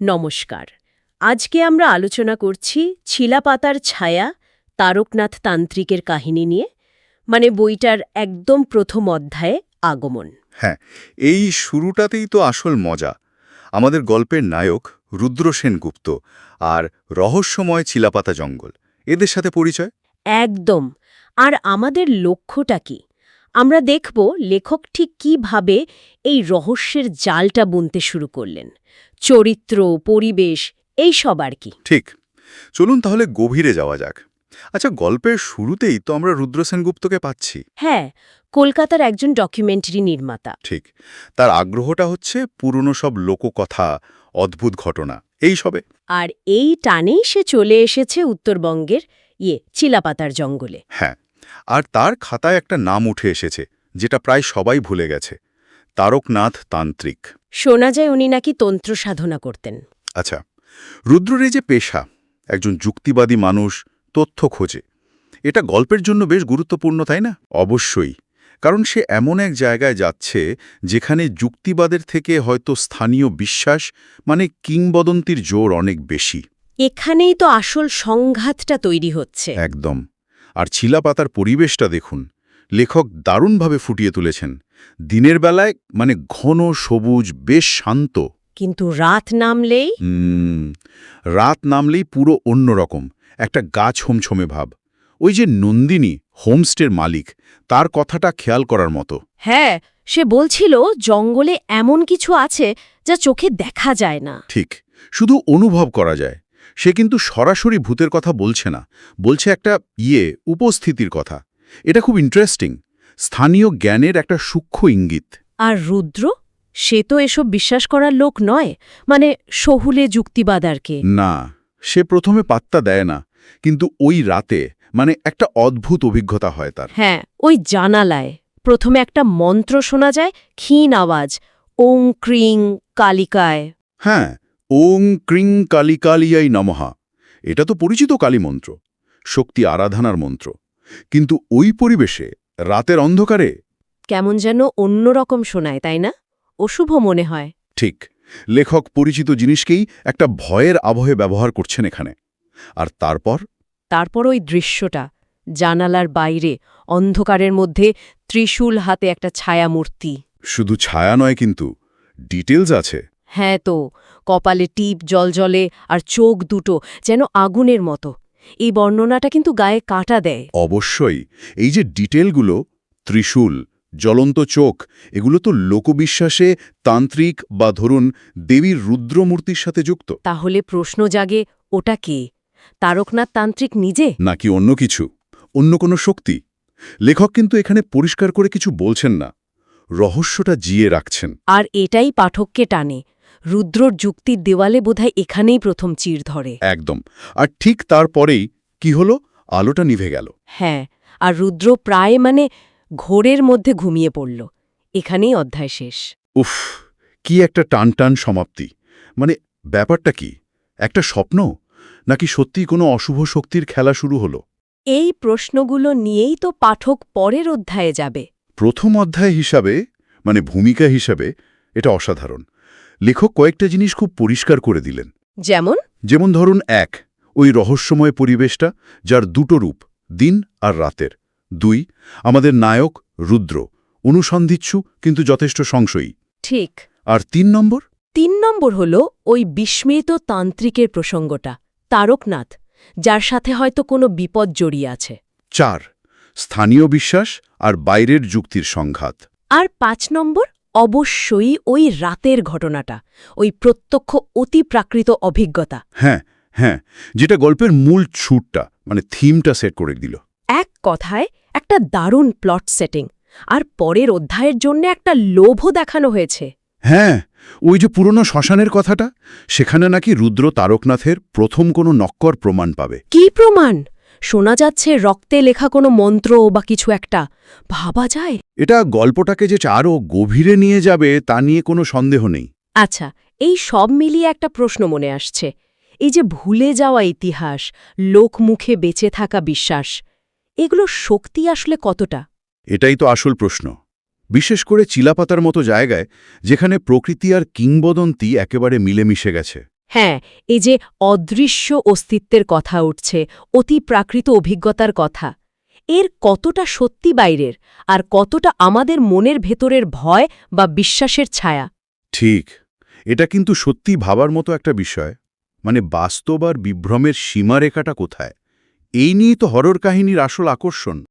নমস্কার। আজকে আমরা আলোচনা করছি ছিলাপাতার ছায়া তারকনাথ তান্ত্রিকের কাহিনী নিয়ে মানে বইটার একদম প্রথম অধ্যায়ে আগমন। হ্যাঁ এই শুরুটাতেই তো আসল মজা। আমাদের গল্পের নায়ক রুদ্র সেনগুপ্ত আর রহস্যময় ছিলাপাতা জঙ্গল এদের সাথে পরিচয়? একদম। আর আমাদের লক্ষ্যটা কি? আমরা দেখব লেখক ঠিক কীভাবে এই রহস্যের জালটা বুনতে শুরু করলেন। চরিত্র পরিবেশ এই সব আর কি। ঠিক। চলুন তাহলে গভীরে যাওয়া যাক। আচ্ছা গল্পের শুরুতেই তো আমরা রুদ্র সেনগুপ্তকে পাচ্ছি। হ্যাঁ কলকাতার একজন ডকুমেন্টারি নির্মাতা। ঠিক। তার আগ্রহটা হচ্ছে পুরনো সব লোককথা অদ্ভুত ঘটনা এই সবে। আর এই টানেই সে চলে এসেছে উত্তরবঙ্গের ইয়ে চিলাপাতার জঙ্গলে। হ্যাঁ। আর তার খাতায় একটা নাম উঠে এসেছে যেটা প্রায় সবাই ভুলে গেছে। তারকনাথ তান্ত্রিক। শোনা যায় উনি নাকি তন্ত্র সাধনা করতেন। আচ্ছা রুদ্রের যে পেশা একজন যুক্তিবাদী মানুষ তথ্য খোঁজে এটা গল্পের জন্য বেশ গুরুত্বপূর্ণ তাই না? অবশ্যই কারণ সে এমন এক জায়গায় যাচ্ছে যেখানে যুক্তিবাদের থেকে হয়তো স্থানীয় বিশ্বাস মানে কিংবদন্তির জোর অনেক বেশি। এখানেই তো আসল সংঘাতটা তৈরি হচ্ছে। একদম। আর ছিলাপাতার পরিবেশটা দেখুন। লেখক দারুণভাবে ফুটিয়ে তুলেছেন। দিনের বেলায় মানে ঘন সবুজ বেশ শান্ত। কিন্তু রাত নামলেই? রাত নামলেই পুরো অন্যরকম। একটা গাছ হোমছমে ভাব। ওই যে নন্দিনী হোমস্টের মালিক তার কথাটা খেয়াল করার মতো। হ্যাঁ সে বলছিল জঙ্গলে এমন কিছু আছে যা চোখে দেখা যায় না। ঠিক শুধু অনুভব করা যায়। সে কিন্তু সরাসরি ভূতের কথা বলছে না বলছে একটা ইয়ে উপস্থিতির কথা। এটা খুব ইন্টারেস্টিং স্থানীয় জ্ঞানের একটা সূক্ষ্ম ইঙ্গিত। আর রুদ্র? সে তো এসব বিশ্বাস করার লোক নয় মানে সহুলে যুক্তিবাদ আর কে না সে প্রথমে পাত্তা দেয় না কিন্তু ওই রাতে মানে একটা অদ্ভুত অভিজ্ঞতা হয় তার। হ্যাঁ ওই জানালায় প্রথমে একটা মন্ত্র শোনা যায় ক্ষীণ আওয়াজ ওং ক্রিং কালিকায়। হ্যাঁ ওং ক্রিং কালিকালিয়াই নমহা এটা তো পরিচিত কালীমন্ত্র শক্তি আরাধনার মন্ত্র। কিন্তু ওই পরিবেশে রাতের অন্ধকারে? কেমন যেন অন্যরকম শোনায় তাই না? অশুভ মনে হয়। ঠিক লেখক পরিচিত জিনিসকেই একটা ভয়ের আবহে ব্যবহার করছেন এখানে। আর তারপর? তারপর ওই দৃশ্যটা জানালার বাইরে অন্ধকারের মধ্যে ত্রিশূল হাতে একটা ছায়ামূর্তি। শুধু ছায়া নয় কিন্তু ডিটেলস আছে। হ্যাঁ তো কপালে টিপ জলজলে আর চোখ দুটো যেন আগুনের মতো। এই বর্ণনাটা কিন্তু গায়ে কাটা দেয়। অবশ্যই এই যে ডিটেলগুলো ত্রিশূল জ্বলন্ত চোখ এগুলো তো লোকবিশ্বাসে তান্ত্রিক বা ধরুন দেবীর রুদ্রমূর্তির সাথে যুক্ত। তাহলে প্রশ্ন জাগে ওটা কে? তারকনাথ তান্ত্রিক নিজে? নাকি অন্য কিছু? অন্য কোনো শক্তি? লেখক কিন্তু এখানে পরিষ্কার করে কিছু বলছেন না। রহস্যটা জিয়ে রাখছেন। আর এটাই পাঠককে টানে। রুদ্রর যুক্তির দেওয়ালে বোধহয় এখানেই প্রথম চির ধরে। একদম। আর ঠিক তারপরেই কি হলো? আলোটা নিভে গেল। হ্যাঁ আর রুদ্র প্রায় মানে ঘোরের মধ্যে ঘুমিয়ে পড়ল। এখানেই অধ্যায় শেষ। উফ কি একটা টান টান সমাপ্তি। মানে ব্যাপারটা কি? একটা স্বপ্ন? নাকি সত্যি কোনো অশুভ শক্তির খেলা শুরু হলো? এই প্রশ্নগুলো নিয়েই তো পাঠক পরের অধ্যায়ে যাবে। প্রথম অধ্যায় হিসাবে মানে ভূমিকা হিসাবে এটা অসাধারণ। লেখক কয়েকটা জিনিস খুব পরিষ্কার করে দিলেন। যেমন? যেমন ধরুন এক ওই রহস্যময় পরিবেশটা যার দুটো রূপ দিন আর রাতের। দুই আমাদের নায়ক রুদ্র অনুসন্ধিচ্ছু কিন্তু যথেষ্ট সংশয়ী। ঠিক। আর তিন নম্বর? তিন নম্বর হল ওই বিস্মৃত তান্ত্রিকের প্রসঙ্গটা তারকনাথ যার সাথে হয়তো কোনো বিপদ জড়িয়ে আছে। চার স্থানীয় বিশ্বাস আর বাইরের যুক্তির সংঘাত। আর পাঁচ নম্বর? অবশ্যই ওই রাতের ঘটনাটা ওই প্রত্যক্ষ অতি প্রাকৃত অভিজ্ঞতা। হ্যাঁ হ্যাঁ যেটা গল্পের মূল ছুটটা মানে থিমটা সেট করে দিল। এক কথায় একটা দারুণ প্লট সেটিং আর পরের অধ্যায়ের জন্য একটা লোভও দেখানো হয়েছে। হ্যাঁ ওই যে পুরনো শ্মশানের কথাটা সেখানে নাকি রুদ্র তারকনাথের প্রথম কোনো নক্কর প্রমাণ পাবে। কি প্রমাণ? শোনা যাচ্ছে রক্তে লেখা কোনো মন্ত্র বা কিছু একটা। ভাবা যায়? এটা গল্পটাকে যে আরও গভীরে নিয়ে যাবে তা নিয়ে কোনো সন্দেহ নেই। আচ্ছা এই সব মিলিয়ে একটা প্রশ্ন মনে আসছে। এই যে ভুলে যাওয়া ইতিহাস লোকমুখে বেঁচে থাকা বিশ্বাস এগুলো শক্তি আসলে কতটা? এটাই তো আসল প্রশ্ন। বিশেষ করে চিলাপাতার মতো জায়গায় যেখানে প্রকৃতি আর কিংবদন্তি একেবারে মিলেমিশে গেছে। হ্যাঁ এই যে অদৃশ্য অস্তিত্বের কথা উঠছে, অতি প্রাকৃত অভিজ্ঞতার কথা। এর কতটা সত্যি বাইরের, আর কতটা আমাদের মনের ভেতরের ভয় বা বিশ্বাসের ছায়া? ঠিক, এটা কিন্তু সত্যি ভাবার মতো একটা বিষয়। মানে বাস্তব আর বিভ্রমের সীমারেখাটা কোথায়? এই নিয়েই তো হরর কাহিনীর আসল আকর্ষণ।